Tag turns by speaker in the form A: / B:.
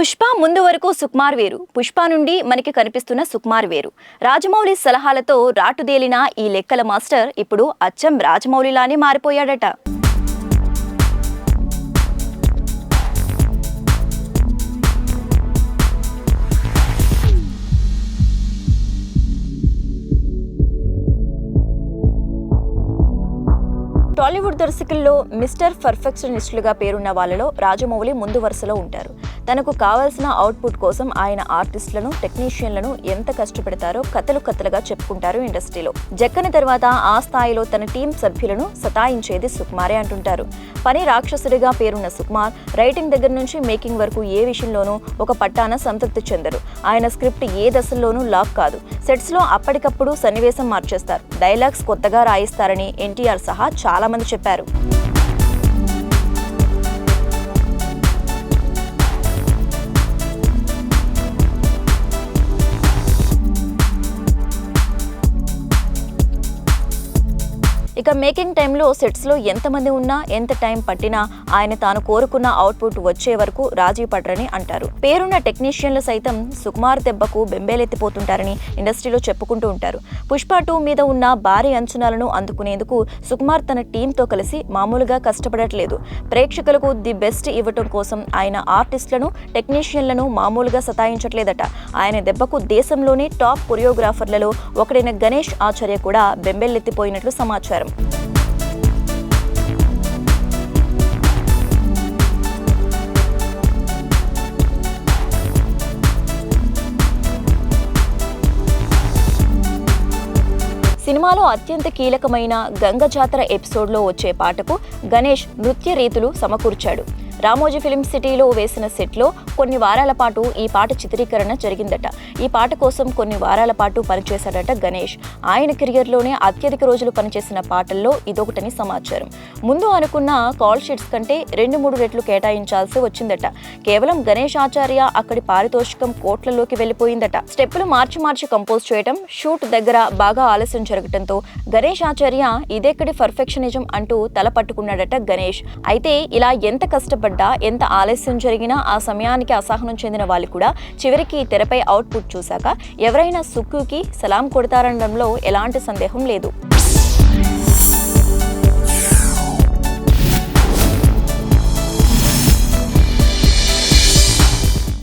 A: పుష్ప ముందు వరకు సుకుమార్ వేరు. పుష్ప నుండి మనకి కనిపిస్తున్న సుకుమార్ వేరు. రాజమౌళి సలహాలతో రాటుదేలిన ఈ లెక్కల మాస్టర్ ఇప్పుడు అచ్చం రాజమౌళిలానే మారిపోయాడట. టాలీవుడ్ దర్శకుల్లో మిస్టర్ పర్ఫెక్షనిస్టులుగా పేరున్న వాళ్ళలో రాజమౌళి ముందు వరుసలో ఉంటారు. తనకు కావలసిన అవుట్పుట్ కోసం ఆయన ఆర్టిస్టులను టెక్నీషియన్లను ఎంత కష్టపెడతారో కథలు కథలుగా చెప్పుకుంటారు ఇండస్ట్రీలో. జక్కని తర్వాత ఆ స్థాయిలో తన టీం సభ్యులను సతాయించేది సుకుమారే అంటుంటారు. పని రాక్షసుడిగా పేరున్న సుకుమార్ రైటింగ్ దగ్గర నుంచి మేకింగ్ వరకు ఏ విషయంలోనూ ఒక పట్టాన సంతృప్తి చెందరు. ఆయన స్క్రిప్ట్ ఏ దశల్లోనూ లాక్ కాదు. సెట్స్లో అప్పటికప్పుడు సన్నివేశం మార్చేస్తారు. డైలాగ్స్ కొత్తగా రాయిస్తారని ఎన్టీఆర్ సహా చాలా మంది చెప్పారు. ఇక మేకింగ్ టైంలో సెట్స్లో ఎంతమంది ఉన్నా ఎంత టైం పట్టినా ఆయన తాను కోరుకున్న అవుట్పుట్ వచ్చే వరకు రాజీ పడరని అంటారు. పేరున్న టెక్నీషియన్లు సైతం సుకుమార్ దెబ్బకు బెంబేలెత్తిపోతుంటారని ఇండస్ట్రీలో చెప్పుకుంటూ ఉంటారు. పుష్ప టూ మీద ఉన్న భారీ అంచనాలను అందుకునేందుకు సుకుమార్ తన టీంతో కలిసి మామూలుగా కష్టపడట్లేదు. ప్రేక్షకులకు ది బెస్ట్ ఇవ్వటం కోసం ఆయన ఆర్టిస్టులను టెక్నీషియన్లను మామూలుగా సతాయించట్లేదట. ఆయన దెబ్బకు దేశంలోని టాప్ కొరియోగ్రాఫర్లలో ఒకడైన గణేష్ ఆచార్య కూడా బెంబెల్లెత్తిపోయినట్లు సమాచారం. సినిమాలో అత్యంత కీలకమైన గంగ జాతర ఎపిసోడ్లో వచ్చే పాటకు గణేష్ నృత్య రీతులు సమకూర్చాడు. రామోజీ ఫిలిం సిటీలో వేసిన సెట్లో కొన్ని వారాల పాటు ఈ పాట చిత్రీకరణ జరిగిందట. ఈ పాట కోసం కొన్ని వారాల పాటు పనిచేశాడట గణేష్. ఆయన కెరియర్లోనే అత్యధిక రోజులు పనిచేసిన పాటల్లో ఇదొకటని సమాచారం. ముందు అనుకున్న కాల్ షీట్స్ కంటే రెండు మూడు రెట్లు కేటాయించాల్సి వచ్చిందట. కేవలం గణేష్ ఆచార్య అక్కడి పారితోషికం కోట్లలోకి వెళ్ళిపోయిందట. స్టెప్పులు మార్చి మార్చి కంపోజ్ చేయడం షూట్ దగ్గర బాగా ఆలస్యం జరగటంతో గణేష్ ఆచార్య ఇదెక్కడి పర్ఫెక్షనిజం అంటూ తల పట్టుకున్నాడట గణేష్. అయితే ఇలా ఎంత కష్టపడి కష్టపడ్డా ఎంత ఆలస్యం జరిగినా ఆ సమయానికి అసహనం చెందిన వాళ్ళు కూడా చివరికి తెరపై అవుట్పుట్ చూశాక ఎవరైనా సుక్కుకి సలాం కొడతారనడంలో ఎలాంటి సందేహం లేదు.